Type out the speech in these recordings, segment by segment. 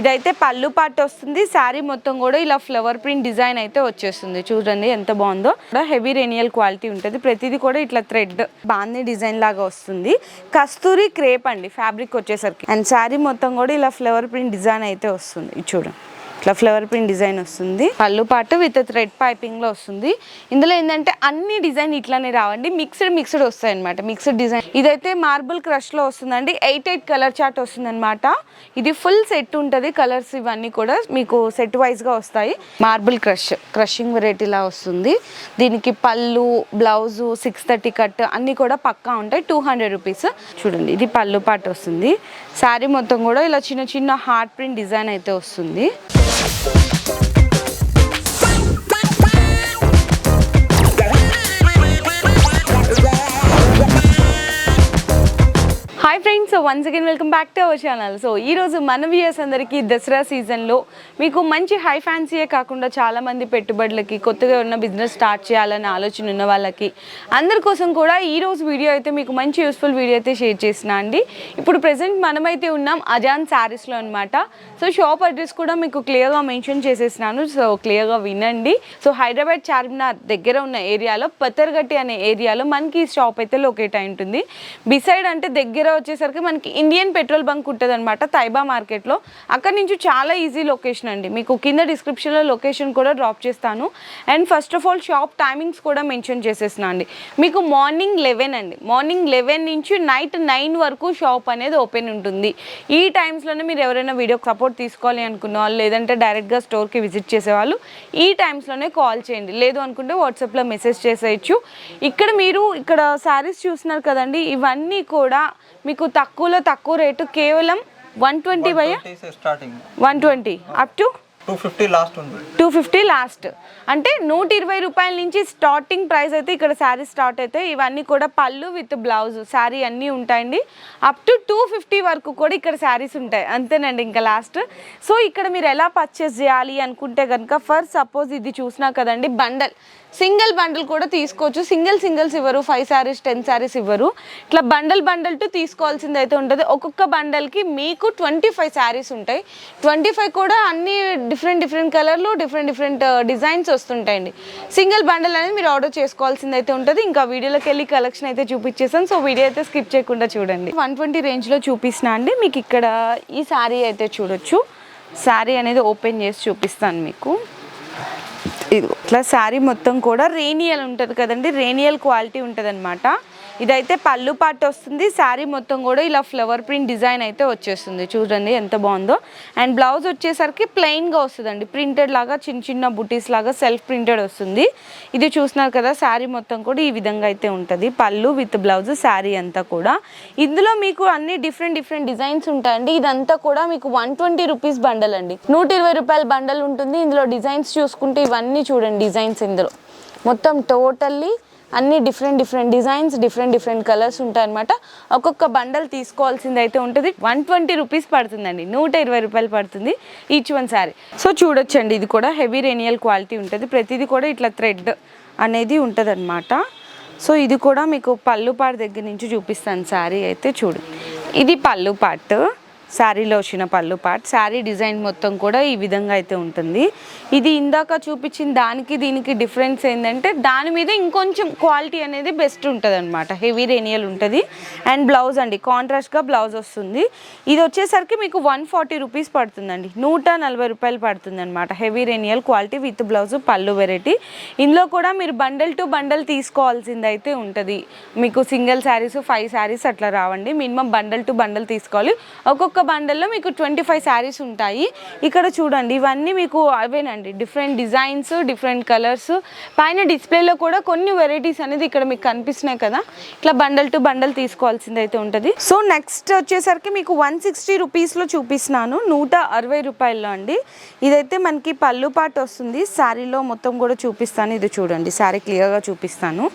ఇదైతే పళ్ళు పాటు వస్తుంది. శారీ మొత్తం కూడా ఇలా ఫ్లవర్ ప్రింట్ డిజైన్ అయితే వచ్చేస్తుంది. చూడండి ఎంత బాగుందో. హెవీ రేనియల్ క్వాలిటీ ఉంటుంది. ప్రతిదీ కూడా ఇట్లా థ్రెడ్ బాగుంది డిజైన్ లాగా వస్తుంది. కస్తూరి క్రేప్ అండి ఫ్యాబ్రిక్ వచ్చేసరికి. అండ్ శారీ మొత్తం కూడా ఇలా ఫ్లవర్ ప్రింట్ డిజైన్ అయితే వస్తుంది. చూడండి. ఇట్లా ఫ్లవర్ ప్రింట్ డిజైన్ వస్తుంది. పళ్ళు పాటు విత్ థ్రెడ్ పైపింగ్లో వస్తుంది. ఇందులో ఏంటంటే అన్ని డిజైన్ ఇట్లానే రావండి. మిక్స్డ్ మిక్స్డ్ వస్తాయి అనమాట మిక్స్డ్ డిజైన్ ఇదైతే మార్బుల్ క్రష్లో వస్తుందండి. ఎయిట్ ఎయిట్ కలర్ చార్ట్ వస్తుంది అనమాట ఇది ఫుల్ సెట్ ఉంటుంది. కలర్స్ ఇవన్నీ కూడా మీకు సెట్ వైజ్గా వస్తాయి. మార్బుల్ క్రష్ క్రషింగ్ వెరైటీ లా వస్తుంది. దీనికి పళ్ళు బ్లౌజ్ సిక్స్ థర్టీ కట్ అన్ని కూడా పక్కా ఉంటాయి. టూ హండ్రెడ్ రూపీస్ చూడండి ఇది పళ్ళు పాటు వస్తుంది. శారీ మొత్తం కూడా ఇలా చిన్న చిన్న హార్ట్ ప్రింట్ డిజైన్ అయితే వస్తుంది. So once again welcome back to our channel so ఈ రోజు మన వ్యూయర్స్ అందరికీ దసరా సీజన్లో మీకు మంచి హై ఫ్యాన్సీయే కాకుండా చాలామంది పెట్టుబడులకి కొత్తగా ఉన్న బిజినెస్ స్టార్ట్ చేయాలనే ఆలోచన ఉన్న వాళ్ళకి అందరి కోసం కూడా ఈ రోజు వీడియో అయితే మీకు మంచి యూస్ఫుల్ వీడియో అయితే షేర్ చేసిన అండి. ఇప్పుడు ప్రెసెంట్ మనమైతే ఉన్నాం అజాన్ శారీస్లో అనమాట సో షాప్ అడ్రస్ కూడా మీకు క్లియర్గా మెన్షన్ చేసేసినాను. సో క్లియర్గా వినండి. సో హైదరాబాద్ చార్మినార్ దగ్గర ఉన్న ఏరియాలో పతర్గట్టి అనే ఏరియాలో మనకి ఈ షాప్ అయితే లొకేట్ అయి ఉంటుంది. బిసైడ్ అంటే దగ్గర వచ్చేసరికి మనకి ఇండియన్ పెట్రోల్ బంక్ ఉంటుంది అనమాట తైబా మార్కెట్లో అక్కడ నుంచి చాలా ఈజీ లొకేషన్ అండి. మీకు కింద డిస్క్రిప్షన్లో లొకేషన్ కూడా డ్రాప్ చేస్తాను. And first of all shop timings కూడా మెన్షన్ చేసేసినా అండి. మీకు మార్నింగ్ లెవెన్ అండి. మార్నింగ్ లెవెన్ నుంచి నైట్ నైన్ వరకు షాప్ అనేది ఓపెన్ ఉంటుంది. ఈ టైమ్స్లోనే మీరు ఎవరైనా వీడియో సపోర్ట్ తీసుకోవాలి అనుకున్న వాళ్ళు లేదంటే డైరెక్ట్గా స్టోర్కి విజిట్ చేసేవాళ్ళు ఈ టైమ్స్లోనే కాల్ చేయండి. లేదు అనుకుంటే వాట్సాప్లో మెసేజ్ చేసేయచ్చు. ఇక్కడ మీరు ఇక్కడ శారీస్ చూస్తున్నారు కదండి ఇవన్నీ కూడా మీకు తక్కువలో తక్కువ రేటు కేవలం one twenty by one twenty. Up to two fifty last ఉంది. టూ ఫిఫ్టీ లాస్ట్ అంటే నూట ఇరవై రూపాయల నుంచి స్టార్టింగ్ ప్రైస్ అయితే ఇక్కడ శారీ స్టార్ట్ అయితే ఇవన్నీ కూడా పళ్ళు విత్ బ్లౌజ్ శారీ అన్నీ ఉంటాయండి. అప్ టు టూ ఫిఫ్టీ వరకు కూడా ఇక్కడ శారీస్ ఉంటాయి. అంతేనండి ఇంకా లాస్ట్ సో ఇక్కడ మీరు ఎలా పర్చేస్ చేయాలి అనుకుంటే కనుక ఫర్ సపోజ్ ఇది చూసినా కదండి బండల్ సింగిల్ బండల్ కూడా తీసుకోవచ్చు. సింగిల్ సింగిల్స్ ఇవ్వరు ఫైవ్ శారీస్ టెన్ శారీస్ ఇవ్వరు. ఇట్లా బండల్ బండల్ టు తీసుకోవాల్సింది అయితే ఉంటుంది. ఒక్కొక్క బండల్కి మీకు ట్వంటీ ఫైవ్ శారీస్ ఉంటాయి. ట్వంటీ ఫైవ్ కూడా అన్ని డిఫరెంట్ డిఫరెంట్ కలర్లు డిఫరెంట్ డిఫరెంట్ డిజైన్స్ వస్తుంటాయండి. సింగిల్ బండల్ అనేది మీరు ఆర్డర్ చేసుకోవాల్సింది అయితే ఉంటుంది. ఇంకా వీడియోలోకి వెళ్ళి కలెక్షన్ అయితే చూపించేసాను సో వీడియో అయితే స్కిప్ చేయకుండా చూడండి. వన్ ట్వంటీ రేంజ్లో చూపిస్తున్నా అండి. మీకు ఇక్కడ ఈ శారీ అయితే చూడొచ్చు. శారీ అనేది ఓపెన్ చేసి చూపిస్తాను మీకు. ఇట్లా శారీ మొత్తం కూడా రేనియల్ ఉంటుంది కదండి. రేనియల్ క్వాలిటీ ఉంటుంది అనమాట ఇదైతే పళ్ళు పాటు వస్తుంది. శారీ మొత్తం కూడా ఇలా ఫ్లవర్ ప్రింట్ డిజైన్ అయితే వచ్చేస్తుంది. చూడండి ఎంత బాగుందో. అండ్ బ్లౌజ్ వచ్చేసరికి ప్లెయిన్గా వస్తుందండి. ప్రింటెడ్ లాగా చిన్న చిన్న బుటీస్ లాగా సెల్ఫ్ ప్రింటెడ్ వస్తుంది. ఇది చూసినారు కదా శారీ మొత్తం కూడా ఈ విధంగా అయితే ఉంటుంది. పళ్ళు విత్ బ్లౌజ్ శారీ అంతా కూడా. ఇందులో మీకు అన్ని డిఫరెంట్ డిఫరెంట్ డిజైన్స్ ఉంటాయండి. ఇదంతా కూడా మీకు వన్ ట్వంటీ రూపీస్ బండల్ అండి. నూట ఇరవై రూపాయల బండల్ ఉంటుంది. ఇందులో డిజైన్స్ చూసుకుంటే ఇవన్నీ చూడండి డిజైన్స్ ఇందులో. మొత్తం టోటల్లీ అన్ని different different designs different different colours ఉంటాయన్నమాట. ఒక్కొక్క బండల్ తీసుకోవాల్సింది అయితే ఉంటుంది. వన్ ట్వంటీ రూపీస్ పడుతుందండి. నూట ఇరవై రూపాయలు పడుతుంది ఈచ్ వన్ శారీ సో చూడొచ్చండి ఇది కూడా హెవీ రేనియల్ క్వాలిటీ ఉంటుంది. ప్రతిదీ కూడా ఇట్లా థ్రెడ్ అనేది ఉంటుంది సో ఇది కూడా మీకు పళ్ళు పాటు దగ్గర నుంచి చూపిస్తాను శారీ అయితే చూడు. ఇది పళ్ళు పాటు. శారీలో వచ్చిన పళ్ళు పార్ట్ శారీ డిజైన్ మొత్తం కూడా ఈ విధంగా అయితే ఉంటుంది. ఇది ఇందాక చూపించిన దానికి దీనికి డిఫరెన్స్ ఏంటంటే దాని మీద ఇంకొంచెం క్వాలిటీ అనేది బెస్ట్ ఉంటుంది అనమాట హెవీ రేనియల్ ఉంటుంది. అండ్ బ్లౌజ్ అండి. కాంట్రాస్ట్గా బ్లౌజ్ వస్తుంది. ఇది వచ్చేసరికి మీకు వన్ ఫార్టీ రూపీస్ పడుతుందండి. నూట నలభై రూపాయలు పడుతుంది అనమాట హెవీ రేనియల్ క్వాలిటీ విత్ బ్లౌజ్ పళ్ళు వెరైటీ ఇందులో కూడా మీరు బండల్ టు బండల్ తీసుకోవాల్సింది అయితే ఉంటుంది. మీకు సింగిల్ శారీస్ ఫైవ్ శారీస్ అట్లా రావండి. మినిమం బండల్ టు బండల్ తీసుకోవాలి. ఒక్కొక్క బండల్లో మీకు ట్వంటీ ఫైవ్ శారీస్ ఉంటాయి. ఇక్కడ చూడండి ఇవన్నీ మీకు అవేనండి. Different designs different colours. పైన డిస్ప్లేలో కూడా కొన్ని వెరైటీస్ అనేది ఇక్కడ మీకు కనిపిస్తున్నాయి కదా. ఇట్లా బండల్ టు బండల్ తీసుకోవాల్సింది అయితే ఉంటుంది. సో నెక్స్ట్ వచ్చేసరికి మీకు వన్ సిక్స్టీ రూపీస్లో చూపిస్తున్నాను. నూట అరవై రూపాయల్లో అండి. ఇదైతే మనకి పళ్ళు పాటు వస్తుంది. శారీలో మొత్తం కూడా చూపిస్తాను. ఇది చూడండి శారీ క్లియర్గా చూపిస్తాను.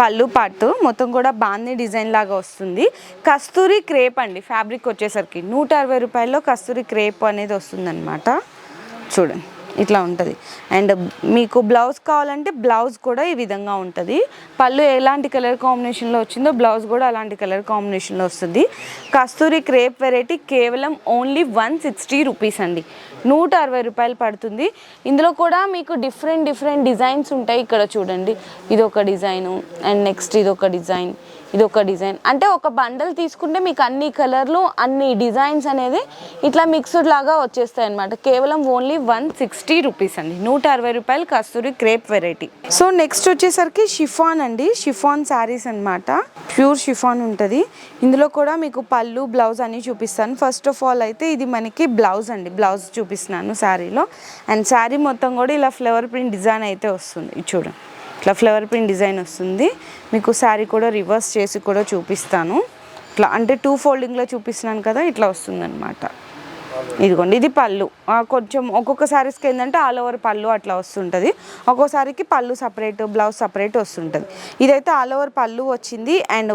పళ్ళు పాటు మొత్తం కూడా బాందీ డిజైన్ లాగా వస్తుంది. కస్తూరి క్రేప్ అండి ఫ్యాబ్రిక్ వచ్చేసరికి నూట నూట అరవై రూపాయల్లో కస్తూరి క్రేప్ అనేది వస్తుందన్నమాట. చూడండి ఇట్లా ఉంటుంది. అండ్ మీకు బ్లౌజ్ కావాలంటే బ్లౌజ్ కూడా ఈ విధంగా ఉంటుంది. పళ్ళు ఎలాంటి కలర్ కాంబినేషన్లో వచ్చిందో బ్లౌజ్ కూడా అలాంటి కలర్ కాంబినేషన్లో వస్తుంది. కస్తూరి క్రేప్ వెరైటీ కేవలం ఓన్లీ వన్ సిక్స్టీ రూపీస్ అండి. నూట అరవై రూపాయలు పడుతుంది. ఇందులో కూడా మీకు డిఫరెంట్ డిఫరెంట్ డిజైన్స్ ఉంటాయి ఇక్కడ చూడండి. ఇది ఒక డిజైను అండ్ నెక్స్ట్ ఇది ఒక డిజైన్. ఇది ఒక డిజైన్. అంటే ఒక బండల్ తీసుకుంటే మీకు అన్ని కలర్లు అన్ని డిజైన్స్ అనేది ఇట్లా మిక్స్డ్ లాగా వచ్చేస్తాయి అనమాట కేవలం ఓన్లీ వన్ సిక్స్టీ రూపీస్ అండి. నూట అరవై రూపాయలు Kasturi crepe variety. So next వచ్చేసరికి షిఫాన్ అండి. షిఫాన్ శారీస్ అన్నమాట. ప్యూర్ షిఫాన్ ఉంటుంది. ఇందులో కూడా మీకు పళ్ళు బ్లౌజ్ అన్ని చూపిస్తాను. ఫస్ట్ ఆఫ్ ఆల్ అయితే ఇది మనకి బ్లౌజ్ అండి. బ్లౌజ్ చూపిస్తున్నాను శారీలో. అండ్ శారీ మొత్తం కూడా ఇలా ఫ్లవర్ ప్రింట్ డిజైన్ అయితే వస్తుంది. చూడండి. ఇట్లా ఫ్లవర్ ప్రింట్ డిజైన్ వస్తుంది. మీకు శారీ కూడా రివర్స్ చేసి కూడా చూపిస్తాను. ఇట్లా అంటే టూ ఫోల్డింగ్లో చూపిస్తున్నాను కదా ఇట్లా వస్తుంది ఇదిగోండి ఇది పళ్ళు. కొంచెం ఒక్కొక్క శారీస్కి ఏంటంటే ఆల్ ఓవర్ పళ్ళు అట్లా వస్తుంటుంది. ఒక్కోసారికి పళ్ళు సపరేట్ బ్లౌజ్ సపరేట్ వస్తుంటుంది. ఇదైతే ఆల్ ఓవర్ పళ్ళు వచ్చింది అండ్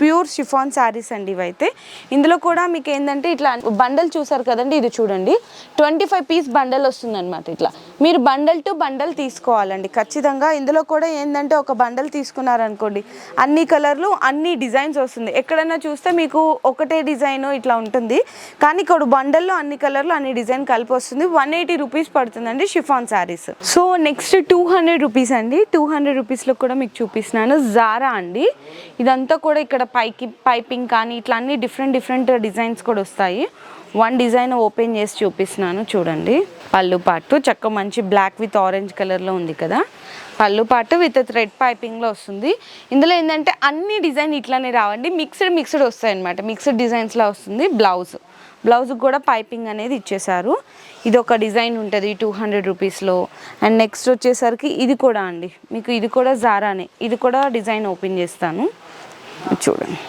ప్యూర్ షిఫాన్ శారీస్ అండి ఇవైతే. ఇందులో కూడా మీకు ఏంటంటే ఇట్లా బండల్ చూసారు కదండి ఇది చూడండి. ట్వంటీ ఫైవ్ పీస్ బండల్ వస్తుంది అనమాట ఇట్లా. మీరు బండల్ టు బండల్ తీసుకోవాలండి. ఖచ్చితంగా ఇందులో కూడా ఏంటంటే ఒక బండల్ తీసుకున్నారనుకోండి అన్ని కలర్లు అన్ని డిజైన్స్ వస్తుంది. ఎక్కడైనా చూస్తే మీకు ఒకటే డిజైన్ ఇట్లా ఉంటుంది. కానీ ఇక్కడ బండల్లో అన్ని కలర్లు అన్ని డిజైన్ కలిపి వస్తుంది వన్ ఎయిటీ రూపీస్ పడుతుందండి chiffon sarees. So next two hundred rupees అండి. టూ హండ్రెడ్ రూపీస్లో కూడా మీకు చూపిస్తున్నాను. జారా అండి. ఇదంతా కూడా ఇక్కడ పైకి పైపింగ్ కానీ ఇట్లా అన్ని డిఫరెంట్ డిఫరెంట్ డిజైన్స్ కూడా వస్తాయి. వన్ డిజైన్ ఓపెన్ చేసి చూపిస్తున్నాను. చూడండి. పళ్ళు పాటు. చక్క మంచి బ్లాక్ విత్ ఆరెంజ్ కలర్లో ఉంది కదా. పళ్ళు పాటు విత్ థ్రెడ్ పైపింగ్లో వస్తుంది. ఇందులో ఏంటంటే అన్ని డిజైన్ ఇట్లానే రావండి. మిక్స్డ్ మిక్స్డ్ వస్తాయి అనమాట మిక్స్డ్ డిజైన్స్లో వస్తుంది బ్లౌజ్. బ్లౌజ్కి కూడా పైపింగ్ అనేది ఇచ్చేసారు ఇది ఒక డిజైన్ ఉంటుంది టూ హండ్రెడ్ రూపీస్లో అండ్ నెక్స్ట్ వచ్చేసరికి ఇది కూడా అండి. మీకు ఇది కూడా జారానే ఇది కూడా డిజైన్ ఓపెన్ చేస్తాను. చూడండి.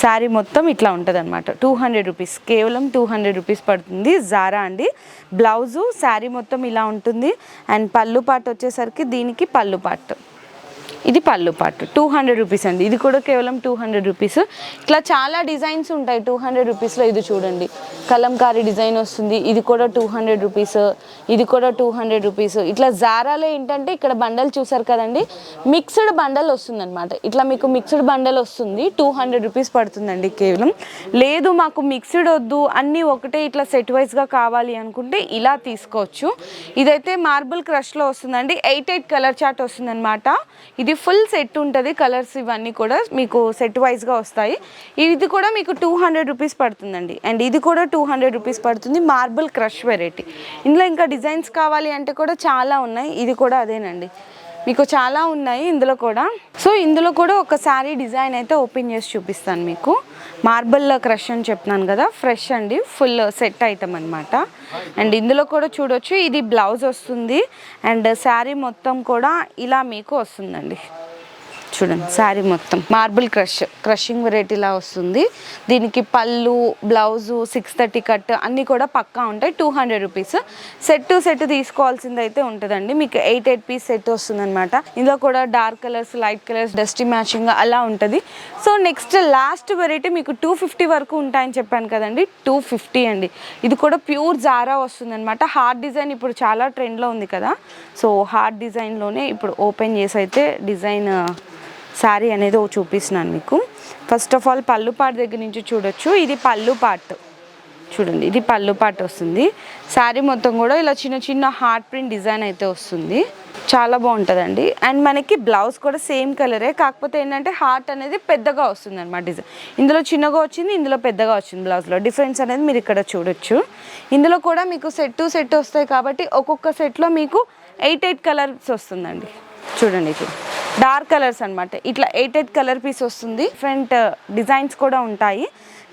శారీ మొత్తం ఇట్లా ఉంటుంది అనమాట టూ హండ్రెడ్ రూపీస్ కేవలం టూ హండ్రెడ్ రూపీస్ పడుతుంది. జారా అండి. బ్లౌజు శారీ మొత్తం ఇలా ఉంటుంది. అండ్ పళ్ళు పాట వచ్చేసరికి దీనికి పళ్ళు పాటు. ఇది పళ్ళు పాటు. టూ హండ్రెడ్ రూపీస్ అండి. ఇది కూడా కేవలం టూ హండ్రెడ్ రూపీస్. ఇట్లా చాలా డిజైన్స్ ఉంటాయి. టూ హండ్రెడ్ రూపీస్లో ఇది చూడండి. కలంకారీ డిజైన్ వస్తుంది. ఇది కూడా టూ హండ్రెడ్ రూపీస్. ఇది కూడా టూ హండ్రెడ్ రూపీస్. ఇట్లా జారాలో ఏంటంటే ఇక్కడ బండలు చూసారు కదండి. మిక్స్డ్ బండల్ వస్తుంది అనమాట ఇట్లా మీకు మిక్స్డ్ బండల్ వస్తుంది. టూ హండ్రెడ్ రూపీస్ పడుతుందండి కేవలం. లేదు మాకు మిక్స్డ్ వద్దు. అన్నీ ఒకటే ఇట్లా సెట్ వైజ్గా కావాలి అనుకుంటే ఇలా తీసుకోవచ్చు. ఇదైతే మార్బుల్ క్రష్లో వస్తుందండి. ఎయిట్ ఎయిట్ కలర్ చార్ట్ వస్తుందన్నమాట. ఇది ఇది ఫుల్ సెట్ ఉంటుంది కలర్స్ ఇవన్నీ కూడా మీకు సెట్ వైజ్గా వస్తాయి. ఇది కూడా మీకు టూ హండ్రెడ్ రూపీస్ పడుతుందండి. అండ్ ఇది కూడా టూ హండ్రెడ్ రూపీస్ పడుతుంది మార్బుల్ క్రష్ వెరైటీ ఇందులో ఇంకా డిజైన్స్ కావాలి అంటే కూడా చాలా ఉన్నాయి ఇది కూడా అదేనండి. మీకు చాలా ఉన్నాయి ఇందులో కూడా. సో ఇందులో కూడా ఒక శారీ డిజైన్ అయితే ఓపెన్ చేసి చూపిస్తాను మీకు. మార్బల్ క్రష్ అని చెప్తున్నాను కదా ఫ్రెష్ అండి ఫుల్ సెట్ ఐటమ్ అనమాట అండ్ ఇందులో కూడా చూడొచ్చు ఇది బ్లౌజ్ వస్తుంది. అండ్ శారీ మొత్తం కూడా ఇలా మీకు వస్తుందండి. చూడండి శారీ మొత్తం. మార్బుల్ క్రష్ క్రషింగ్ వెరైటీలా వస్తుంది. దీనికి పళ్ళు బ్లౌజు సిక్స్ థర్టీ కట్ అన్నీ కూడా పక్కా ఉంటాయి. Two hundred rupees set to set తీసుకోవాల్సింది అయితే ఉంటుందండి. మీకు ఎయిట్ ఎయిట్ పీస్ సెట్ వస్తుంది అనమాట ఇందులో కూడా dark colours light colours dusty matching అలా ఉంటుంది. సో నెక్స్ట్ లాస్ట్ వెరైటీ మీకు టూ ఫిఫ్టీ వరకు ఉంటాయని చెప్పాను కదండి. టూ ఫిఫ్టీ అండి. ఇది కూడా ప్యూర్ జారా వస్తుంది అనమాట హార్డ్ డిజైన్ ఇప్పుడు చాలా ట్రెండ్లో ఉంది కదా. సో హార్డ్ డిజైన్లోనే ఇప్పుడు ఓపెన్ చేసి అయితే డిజైన్ శారీ అనేది ఓ చూపిస్తున్నాను మీకు. ఫస్ట్ ఆఫ్ ఆల్ పళ్ళు పాటు దగ్గర నుంచి చూడొచ్చు. ఇది పళ్ళు పార్ట్ చూడండి ఇది పళ్ళు పాటు వస్తుంది. శారీ మొత్తం కూడా ఇలా చిన్న చిన్న హార్ట్ ప్రింట్ డిజైన్ అయితే వస్తుంది. చాలా బాగుంటుందండి. అండ్ మనకి బ్లౌజ్ కూడా సేమ్ కలరే కాకపోతే ఏంటంటే హార్ట్ అనేది పెద్దగా వస్తుంది అనమాట డిజైన్ ఇందులో చిన్నగా వచ్చింది ఇందులో పెద్దగా వచ్చింది బ్లౌజ్లో డిఫరెన్స్ అనేది మీరు ఇక్కడ చూడొచ్చు. ఇందులో కూడా మీకు సెట్ సెట్ వస్తాయి కాబట్టి ఒక్కొక్క సెట్లో మీకు ఎయిట్ ఎయిట్ కలర్స్ వస్తుందండి. చూడండి ఇది డార్క్ కలర్స్ అనమాట ఇట్లా ఎయిట్ ఎయిట్ కలర్ పీస్ వస్తుంది. డిఫరెంట్ డిజైన్స్ uh, కూడా ఉంటాయి.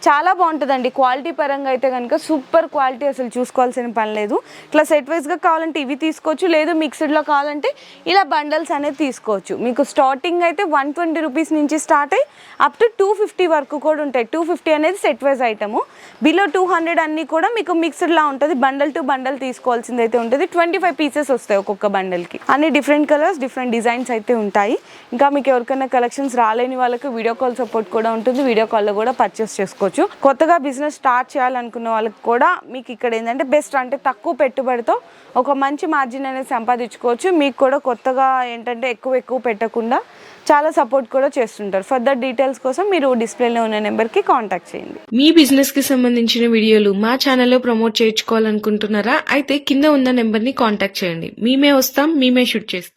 చాలా బాగుంటుందండి. క్వాలిటీ పరంగా అయితే కనుక సూపర్ క్వాలిటీ అసలు చూసుకోవాల్సిన పని లేదు. ఇట్లా సెట్ వైజ్గా కావాలంటే ఇవి తీసుకోవచ్చు. లేదు మిక్స్డ్లో కావాలంటే ఇలా బండల్స్ అనేది తీసుకోవచ్చు. మీకు స్టార్టింగ్ అయితే వన్ ట్వంటీ రూపీస్ నుంచి స్టార్ట్ అయ్యి అప్ టు టూ ఫిఫ్టీ వరకు కూడా ఉంటాయి. టూ ఫిఫ్టీ అనేది set wise item. Below two hundred అన్నీ కూడా మీకు మిక్స్డ్లా ఉంటుంది. బండల్ టు బండల్ తీసుకోవాల్సింది అయితే ఉంటుంది. ట్వంటీ ఫైవ్ పీసెస్ వస్తాయి ఒక్కొక్క బండల్కి అన్ని డిఫరెంట్ కలర్స్ డిఫరెంట్ డిజైన్స్ అయితే ఉంటాయి. ఇంకా మీకు ఎవరికైనా కలెక్షన్స్ రాలేని వాళ్ళకి వీడియో కాల్ సపోర్ట్ కూడా ఉంటుంది. వీడియో కాల్లో కూడా పర్చేస్ చేసుకోవచ్చు. చేసుకోవచ్చు కొత్తగా బిజినెస్ స్టార్ట్ చేయాలనుకున్న వాళ్ళకి కూడా మీకు ఇక్కడ ఏంటంటే బెస్ట్ అంటే తక్కువ పెట్టుబడితో ఒక మంచి మార్జిన్ అనేది సంపాదించుకోవచ్చు. మీకు కూడా కొత్తగా ఏంటంటే ఎక్కువ ఎక్కువ పెట్టకుండా చాలా సపోర్ట్ కూడా చేస్తుంటారు. ఫర్దర్ డీటెయిల్స్ కోసం మీరు డిస్ప్లేలో ఉన్న నెంబర్కి కాంటాక్ట్ చేయండి. మీ బిజినెస్కి సంబంధించిన వీడియోలు మా ఛానల్లో ప్రమోట్ చేయించుకోవాలనుకుంటున్నారా? అయితే కింద ఉన్న నెంబర్ని కాంటాక్ట్ చేయండి. మేమే వస్తాం మేమే షూట్ చేస్తాం.